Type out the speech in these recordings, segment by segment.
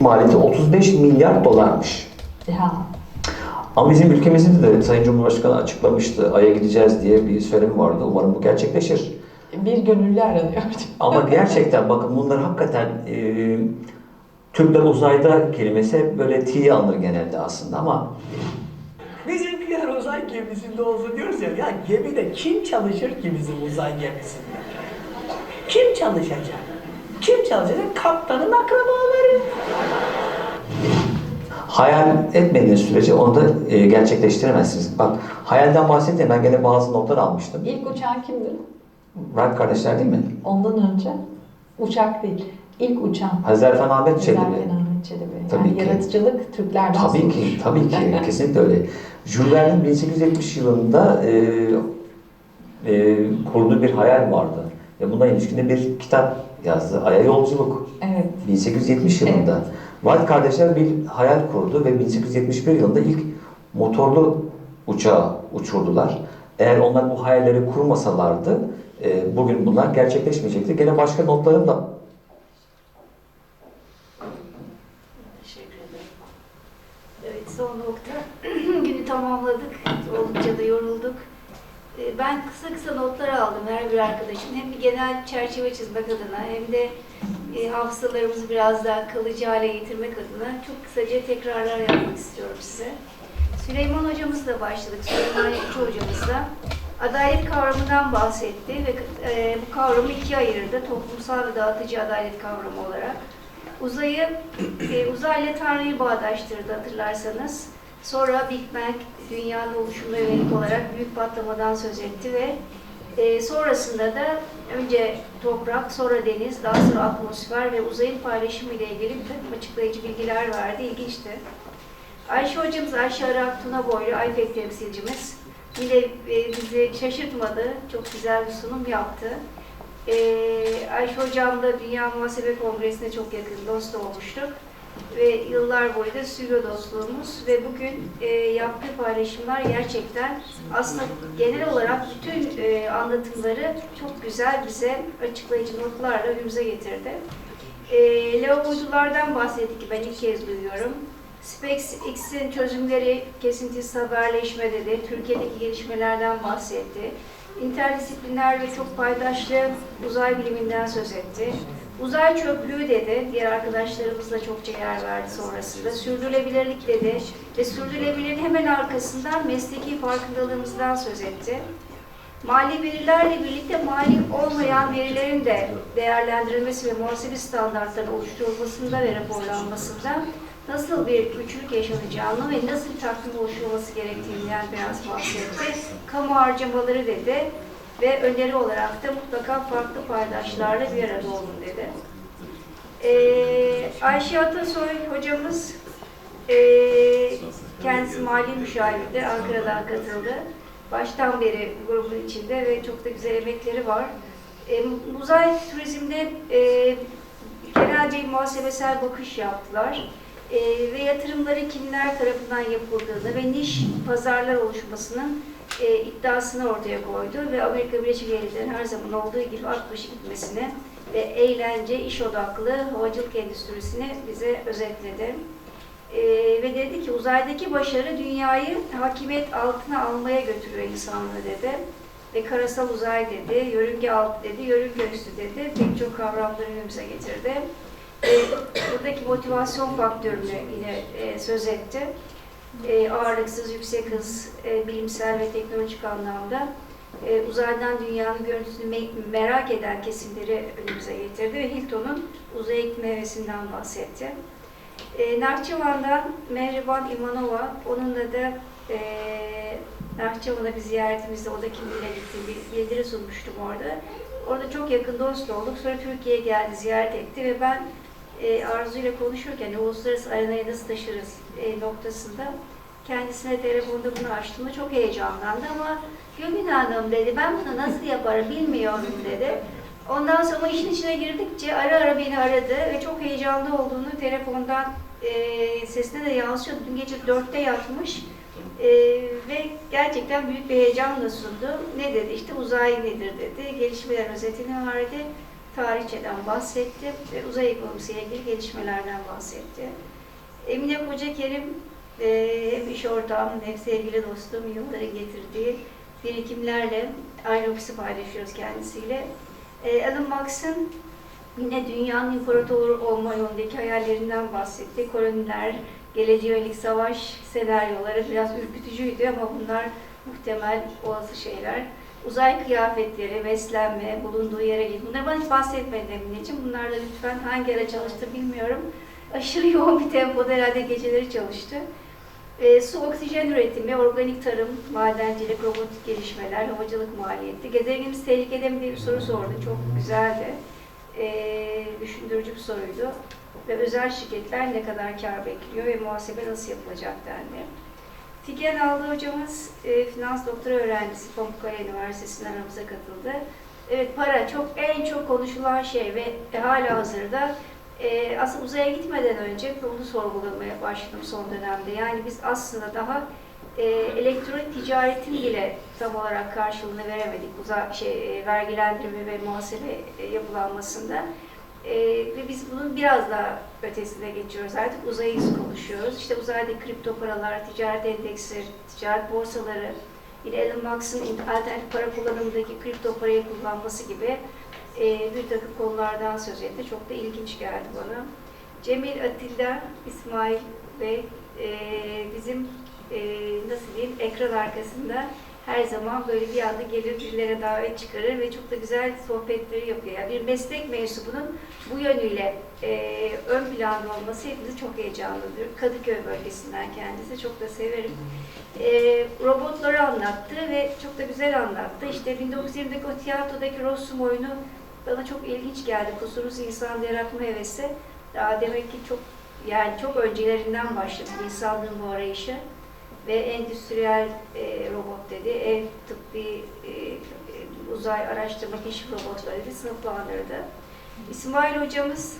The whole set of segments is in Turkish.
Maliyeti 35 milyar dolarmış. Ya. Ama bizim ülkemizde de Sayın Cumhurbaşkanı açıklamıştı. Ay'a gideceğiz diye bir söylemi vardı. Umarım bu gerçekleşir. Bir gönüllü aranıyor. Ama gerçekten bakın bunlar hakikaten e, Türkler uzayda kelimesi hep böyle T'yi alınır genelde aslında ama Bizimkiler uzay gemisinde olsun diyoruz ya. Ya gemide kim çalışır ki bizim uzay gemisinde? Kim çalışacak? Kim çalışacak? Kaptanın akrabaları. hayal etmediğiniz sürece onu da e, gerçekleştiremezsiniz. Bak hayalden bahsedeyim ben gene bazı notlar almıştım. İlk uçağın kimdi? Wright kardeşler değil mi? Ondan önce uçak değil. İlk uçan. Hazreti Efendi Ahmet Çelebi. Ahmet Çelebi. Tabii yani ki. yaratıcılık Türklerden Tabii sorulur. ki, tabii ki. Kesinlikle öyle. Jules Verne'in 1870 yılında e, e, kurduğu bir hayal vardı. Ve buna ilişkin de bir kitap yazdı. Ay'a Yolculuk. Evet. 1870 yılında. Wright kardeşler bir hayal kurdu ve 1871 yılında ilk motorlu uçağı uçurdular. Eğer onlar bu hayalleri kurmasalardı e, bugün bunlar gerçekleşmeyecekti. Gene başka notlarım da Teşekkür ederim. Evet son nokta. Günü tamamladık. Oldukça da yorulduk. Ee, Ben kısa kısa notlar aldım her bir arkadaşın. Hem bir genel çerçeve çizmek adına hem de e, hafızalarımızı biraz daha kalıcı hale getirmek adına çok kısaca tekrarlar yapmak istiyorum size. Süleyman hocamızla başladık. Süleyman Yekçi hocamızla. Adalet kavramından bahsetti ve e, bu kavramı ikiye ayırdı. Toplumsal ve dağıtıcı adalet kavramı olarak. Uzayı, e, uzayla Tanrı'yı bağdaştırdı hatırlarsanız. Sonra Big Bang, dünyanın oluşumuna yönelik olarak büyük patlamadan söz etti ve e, sonrasında da önce toprak, sonra deniz, daha sonra atmosfer ve uzayın paylaşımı ile ilgili bir açıklayıcı bilgiler verdi. İlginçti. Ayşe hocamız, Ayşe Arak Tuna Boylu, IPEC temsilcimiz. Yine e, bizi şaşırtmadı, çok güzel bir sunum yaptı. Ee, Ayşe Hocam'la Dünya Muhasebe Kongresi'ne çok yakın dost olmuştuk. Ve yıllar boyu da sürüyor dostluğumuz ve bugün e, yaptığı paylaşımlar gerçekten aslında genel olarak bütün e, anlatımları çok güzel bize açıklayıcı notlarla önümüze getirdi. E, lavaboculardan bahsettik ki ben ilk kez duyuyorum. SpaceX'in çözümleri kesintisiz haberleşme dedi. Türkiye'deki gelişmelerden bahsetti. İnterdisipliner ve çok paydaşlı uzay biliminden söz etti. Uzay çöplüğü dedi. Diğer arkadaşlarımızla çokça yer verdi sonrasında. Sürdürülebilirlik dedi. Ve sürdürülebilirliğin hemen arkasından mesleki farkındalığımızdan söz etti. Mali verilerle birlikte mali olmayan verilerin de değerlendirilmesi ve muhasebe standartlarının oluşturulmasında ve raporlanmasında nasıl bir güçlük yaşanacağını ve nasıl bir takvim oluşturulması gerektiğinden biraz bahsetti. Kamu harcamaları dedi ve öneri olarak da mutlaka farklı paydaşlarla bir arada olun dedi. Ee, Ayşe Atasoy hocamız ee, kendisi mali müşavirdi, Ankara'dan katıldı. Baştan beri grubun içinde ve çok da güzel emekleri var. E, uzay turizmde e, genelce muhasebesel bakış yaptılar. E, ve yatırımları kimler tarafından yapıldığını ve niş pazarlar oluşmasının e, iddiasını ortaya koydu ve Amerika Birleşik Devletleri'nin her zaman olduğu gibi at başı gitmesini ve eğlence, iş odaklı havacılık endüstrisini bize özetledi. Ee, ve dedi ki uzaydaki başarı dünyayı hakimiyet altına almaya götürüyor insanlığı dedi. Ve karasal uzay dedi, yörünge alt dedi, yörünge üstü dedi. Pek çok kavramları önümüze getirdi. Ee, buradaki motivasyon faktörünü yine e, söz etti. E, ağırlıksız, yüksek hız, e, bilimsel ve teknolojik anlamda e, uzaydan dünyanın görüntüsünü me- merak eden kesimleri önümüze getirdi ve Hilton'un uzaya gitme hevesinden bahsetti. E, Nahçıvan'dan Mehriban İmanova, onunla da e, Nahçıvan'a bir ziyaretimizde, o da kimliğiyle gittiğim bir bildiri sunmuştum orada. Orada çok yakın dost olduk. Sonra Türkiye'ye geldi, ziyaret etti ve ben e, Arzu ile konuşurken uluslararası arenaya nasıl taşırız e, noktasında kendisine telefonda bunu açtığımda çok heyecanlandı ama Gülbin Hanım dedi ben bunu nasıl yaparım bilmiyorum dedi. Ondan sonra işin içine girdikçe ara ara beni aradı ve çok heyecanlı olduğunu telefondan e, sesine de yansıyordu. Dün gece dörtte yatmış e, ve gerçekten büyük bir heyecanla sundu. Ne dedi işte uzay nedir dedi, gelişmelerin özetini verdi. Tarihçeden bahsetti ve uzay ekonomisiyle ilgili gelişmelerden bahsetti. Emine Koca Kerim e, hem iş ortağım hem sevgili dostum yılları getirdiği birikimlerle aynı ofisi paylaşıyoruz kendisiyle. E, Alan Max'ın yine dünyanın imparatoru olma yolundaki hayallerinden bahsetti. Koloniler, geleceğe yönelik savaş senaryoları biraz ürkütücüydü ama bunlar muhtemel olası şeyler. Uzay kıyafetleri, beslenme, bulunduğu yere git. Bunları bana hiç bahsetmedi Emineciğim. Bunlarla lütfen hangi ara çalıştı bilmiyorum. Aşırı yoğun bir tempoda herhalde geceleri çalıştı. E, su oksijen üretimi, organik tarım, madencilik, robotik gelişmeler, havacılık maliyeti. Gezegenimiz tehlikede mi diye bir soru sordu. Çok güzeldi. E, düşündürücü bir soruydu. Ve özel şirketler ne kadar kar bekliyor ve muhasebe nasıl yapılacak dendi. Figen Allı hocamız e, finans doktora öğrencisi Pamukkale Üniversitesi'nden aramıza katıldı. Evet para çok en çok konuşulan şey ve e, hala hazırda e, aslında uzaya gitmeden önce bunu sorgulamaya başladım son dönemde. Yani biz aslında daha e, elektronik ticaretin bile tam olarak karşılığını veremedik uzay şey e, vergilendirme ve muhasebe e, yapılanmasında. E, ve biz bunun biraz daha ötesine geçiyoruz. Artık uzayı konuşuyoruz. İşte uzayda kripto paralar, ticaret endeksleri, ticaret borsaları, yine Elon Musk'ın alternatif para kullanımındaki kripto parayı kullanması gibi e, bir takım konulardan söz etti. Çok da ilginç geldi bana. Cemil Atilla, İsmail Bey e, bizim e, nasıl diyeyim ekran arkasında her zaman böyle bir anda gelir birilerine davet çıkarır ve çok da güzel sohbetleri yapıyor. Yani bir meslek mensubunun bu yönüyle e, ön planda olması hepimizi çok heyecanlandırıyor. Kadıköy bölgesinden kendisi çok da severim. E, robotları anlattı ve çok da güzel anlattı. İşte 1920'deki o tiyatrodaki Rossum oyunu bana çok ilginç geldi. Kusursuz insan yaratma hevesi. Daha demek ki çok yani çok öncelerinden başladı insanlığın bu arayışı ve endüstriyel e, robot dedi, ev tıbbi e, uzay araştırma keşif robotları dedi, sınıflandırdı. İsmail hocamız,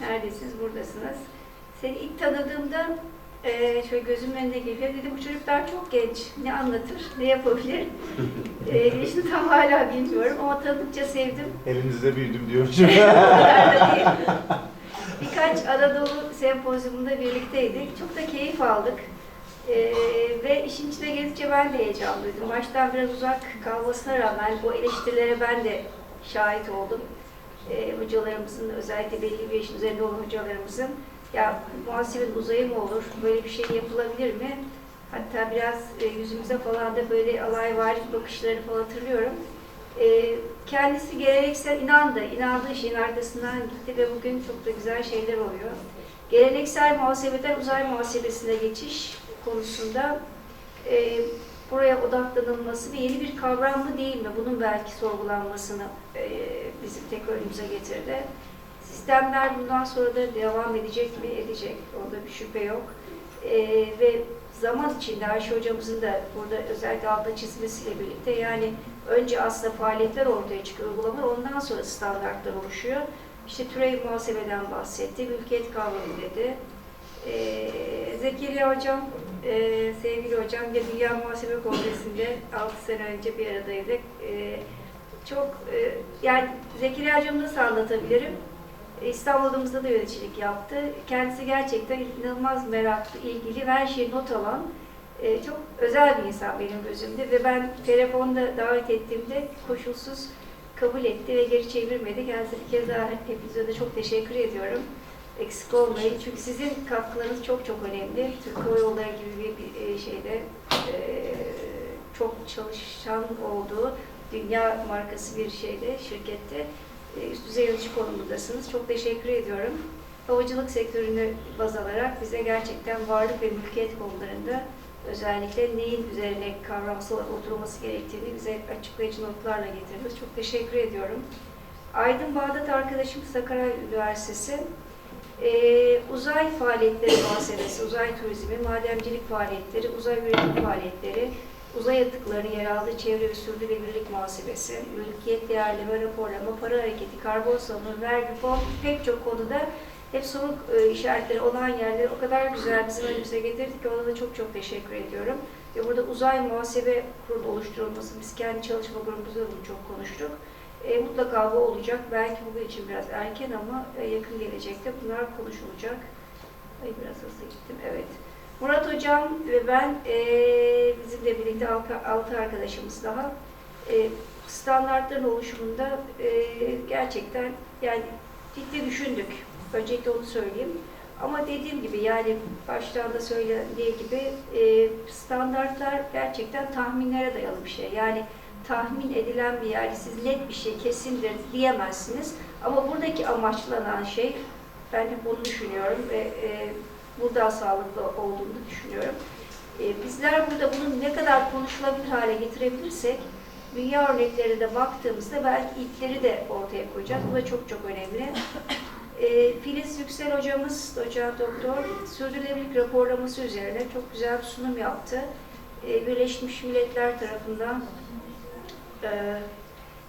neredesiniz? Buradasınız. Seni ilk tanıdığımda e, şöyle gözümün önüne geliyor. Dedi bu çocuk daha çok genç. Ne anlatır, ne yapabilir? e, yaşını tam hala bilmiyorum ama tanıdıkça sevdim. Elinizde büyüdüm diyor. kadar da değil. Birkaç Anadolu sempozyumunda birlikteydik. Çok da keyif aldık. Ee, ve işin içine gelince ben de heyecanlıydım. Baştan biraz uzak kalmasına rağmen o eleştirilere ben de şahit oldum. Ee, hocalarımızın, özellikle belli bir yaşın üzerinde olan hocalarımızın ya muhasebenin uzayı mı olur, böyle bir şey yapılabilir mi? Hatta biraz e, yüzümüze falan da böyle alayvari bakışlarını falan hatırlıyorum. Ee, kendisi geleneksel inandı, inandığı şeyin arkasından gitti ve bugün çok da güzel şeyler oluyor. Geleneksel muhasebeden uzay muhasebesine geçiş konusunda e, buraya odaklanılması ve yeni bir kavram mı değil mi? Bunun belki sorgulanmasını e, bizim tek önümüze getirdi. Sistemler bundan sonra da devam edecek mi? Edecek. Orada bir şüphe yok. E, ve zaman içinde Ayşe hocamızın da burada özellikle altta çizmesiyle birlikte yani önce aslında faaliyetler ortaya çıkıyor, uygulamalar ondan sonra standartlar oluşuyor. İşte türev muhasebeden bahsetti, mülkiyet kavramı dedi. Ee, Zekeriya Hocam, e, sevgili hocam, bir Dünya Muhasebe Kongresi'nde 6 sene önce bir aradaydık. Ee, çok, e, yani Zekeriya Hocam'ı nasıl anlatabilirim? İstanbul da yöneticilik yaptı. Kendisi gerçekten inanılmaz meraklı, ilgili her şeyi not alan e, çok özel bir insan benim gözümde ve ben telefonda davet ettiğimde koşulsuz kabul etti ve geri çevirmedi. Kendisine bir kez daha hepinize de çok teşekkür ediyorum. Eksik olmayın. Çünkü sizin katkılarınız çok çok önemli. Türk Hava Yolları gibi bir, e, şeyde e, çok çalışan olduğu dünya markası bir şeyde, şirkette e, üst düzey yönetici konumundasınız. Çok teşekkür ediyorum. Havacılık sektörünü baz alarak bize gerçekten varlık ve mülkiyet konularında özellikle neyin üzerine kavramsal olarak oturulması gerektiğini bize açıklayıcı notlarla getirdiniz. Çok teşekkür ediyorum. Aydın Bağdat arkadaşım Sakarya Üniversitesi ee, uzay faaliyetleri muhasebesi, uzay turizmi, madencilik faaliyetleri, uzay üretim faaliyetleri, uzay atıkları, yer aldığı çevre ve sürdürülebilirlik muhasebesi, mülkiyet değerleme, raporlama, para hareketi, karbon salımı, vergi, fon pek çok konuda hep soru e, işaretleri olan yerleri o kadar güzel bizim önümüze getirdik ki ona da çok çok teşekkür ediyorum. Ve burada uzay muhasebe kurulu oluşturulması, biz kendi çalışma grubumuzda bunu çok konuştuk. E, mutlaka bu olacak. Belki bugün için biraz erken ama e, yakın gelecekte bunlar konuşulacak. Ay biraz hızlı gittim. Evet. Murat Hocam ve ben e, bizimle birlikte altı, arkadaşımız daha e, standartların oluşumunda e, gerçekten yani ciddi düşündük. Öncelikle onu söyleyeyim. Ama dediğim gibi yani baştan da söylediği gibi e, standartlar gerçekten tahminlere dayalı bir şey. Yani tahmin edilen bir yer, siz net bir şey kesindir diyemezsiniz. Ama buradaki amaçlanan şey, ben hep onu düşünüyorum ve e, bu daha sağlıklı olduğunu düşünüyorum. E, bizler burada bunu ne kadar konuşulabilir hale getirebilirsek, dünya örneklerine de baktığımızda belki ilkleri de ortaya koyacağız. Bu da çok çok önemli. E, Filiz Yüksel hocamız, doçent doktor, sürdürülebilirlik raporlaması üzerine çok güzel bir sunum yaptı. E, Birleşmiş Milletler tarafından e,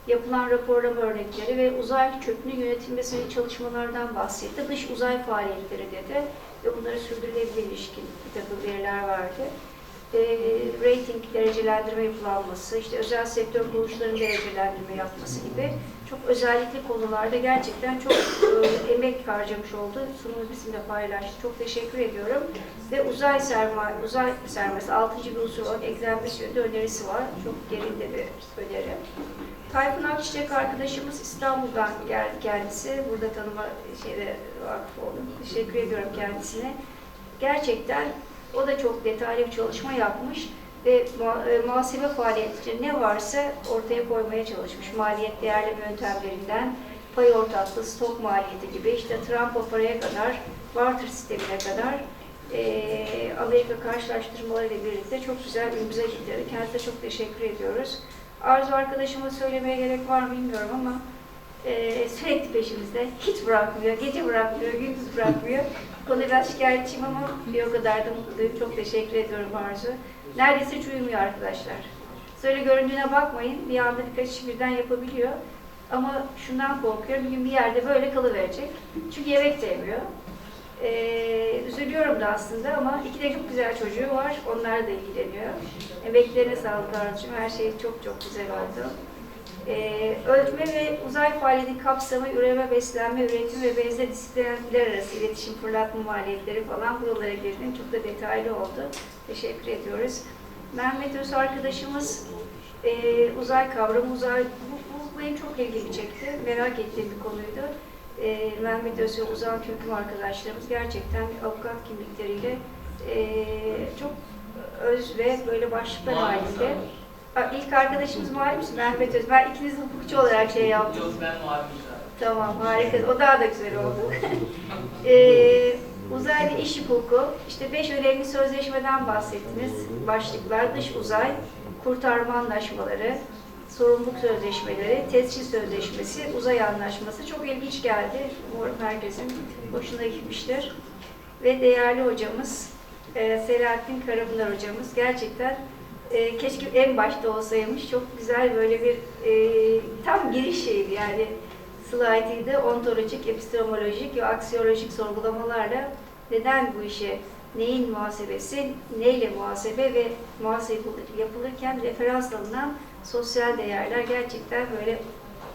yapılan raporlama örnekleri ve uzay çöpünün yönetilmesinin çalışmalardan bahsetti. Dış uzay faaliyetleri dedi ve bunlara sürdürülebilir ilişkin bir takım veriler verdi. E, rating derecelendirme yapılanması, işte özel sektör kuruluşlarının derecelendirme yapması gibi çok özellikli konularda gerçekten çok e, emek harcamış oldu. Sunumu bizimle paylaştı. Çok teşekkür ediyorum. Ve uzay sermaye, uzay sermayesi 6. bir unsur olarak eklenmesi önerisi var. Çok yerinde bir öneri. Tayfun Akçiçek arkadaşımız İstanbul'dan geldi kendisi. Burada tanıma şeyde vakıf oldum. Teşekkür ediyorum kendisine. Gerçekten o da çok detaylı bir çalışma yapmış ve e, muhasebe faaliyetleri ne varsa ortaya koymaya çalışmış. Maliyet değerleme yöntemlerinden pay ortaklığı, stok maliyeti gibi işte Trump paraya kadar, barter sistemine kadar e, Amerika karşılaştırmaları ile birlikte çok güzel önümüze getirdi. Kendisine çok teşekkür ediyoruz. Arzu arkadaşıma söylemeye gerek var mı bilmiyorum ama e, sürekli peşimizde. Hiç bırakmıyor, gece bırakmıyor, gündüz bırakmıyor. Konuda biraz şikayetçiyim ama bir o kadar da mutluyum. Çok teşekkür ediyorum Arzu. Neredeyse hiç uyumuyor arkadaşlar. Söyle göründüğüne bakmayın. Bir anda birkaç iş birden yapabiliyor. Ama şundan korkuyorum. Bir gün bir yerde böyle kalıverecek. Çünkü yemek de yemiyor. Ee, üzülüyorum da aslında ama iki de çok güzel çocuğu var. Onlar da ilgileniyor. Emeklerine sağlık Arzucuğum. Her şey çok çok güzel oldu. Ee, ölçme ve uzay faaliyeti kapsamı, üreme, beslenme, üretim ve benzer disiplinler arası iletişim, fırlatma maliyetleri falan buralara girdin. Çok da detaylı oldu. Teşekkür ediyoruz. Mehmet Öz arkadaşımız e, uzay kavramı, uzay, bu, bu benim çok ilgimi çekti. Merak ettiğim bir konuydu. E, Mehmet Öz ve Uzan Köküm arkadaşlarımız gerçekten avukat kimlikleriyle e, çok öz ve böyle başlıklar halinde. İlk arkadaşımız malum musun? Mehmet Öz. Ben ikiniz hukukçu olarak şey yaptım. Yok ben muhabbim Tamam harika. O daha da güzel oldu. ee, uzay ve iş hukuku. İşte beş önemli sözleşmeden bahsettiniz. Başlıklar dış uzay, kurtarma anlaşmaları, sorumluluk sözleşmeleri, tescil sözleşmesi, uzay anlaşması. Çok ilginç geldi. Umarım herkesin hoşuna gitmiştir. Ve değerli hocamız e, Selahattin Karapınar hocamız gerçekten e, keşke en başta olsaymış. Çok güzel böyle bir e, tam giriş şeydi yani slaytıydı. Ontolojik, epistemolojik ve aksiyolojik sorgulamalarla neden bu işe, neyin muhasebesi, neyle muhasebe ve muhasebe yapılırken referans alınan sosyal değerler gerçekten böyle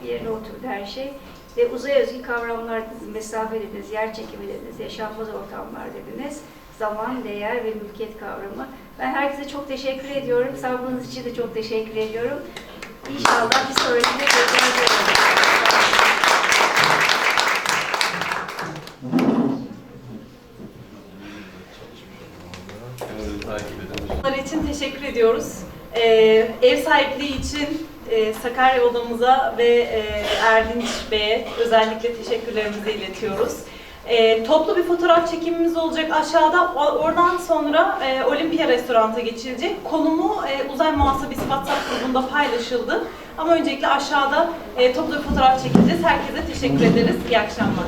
yerine oturdu her şey. Ve uzay özgü kavramlar dediniz, mesafe dediniz, yer çekimi dediniz, yaşanmaz ortamlar dediniz, zaman, değer ve mülkiyet kavramı. Ben herkese çok teşekkür ediyorum. Sabrınız için de çok teşekkür ediyorum. İnşallah bir sonrakinde görüşmek. Bunlar için teşekkür ediyoruz. Ee, ev sahipliği için e, Sakarya odamıza ve e, Erdinç Bey'e özellikle teşekkürlerimizi iletiyoruz. E, toplu bir fotoğraf çekimimiz olacak aşağıda. Oradan sonra e, Olimpiya Restorant'a geçilecek. Konumu e, Uzay Muhasebesi WhatsApp grubunda paylaşıldı. Ama öncelikle aşağıda e, toplu bir fotoğraf çekeceğiz. Herkese teşekkür ederiz. İyi akşamlar.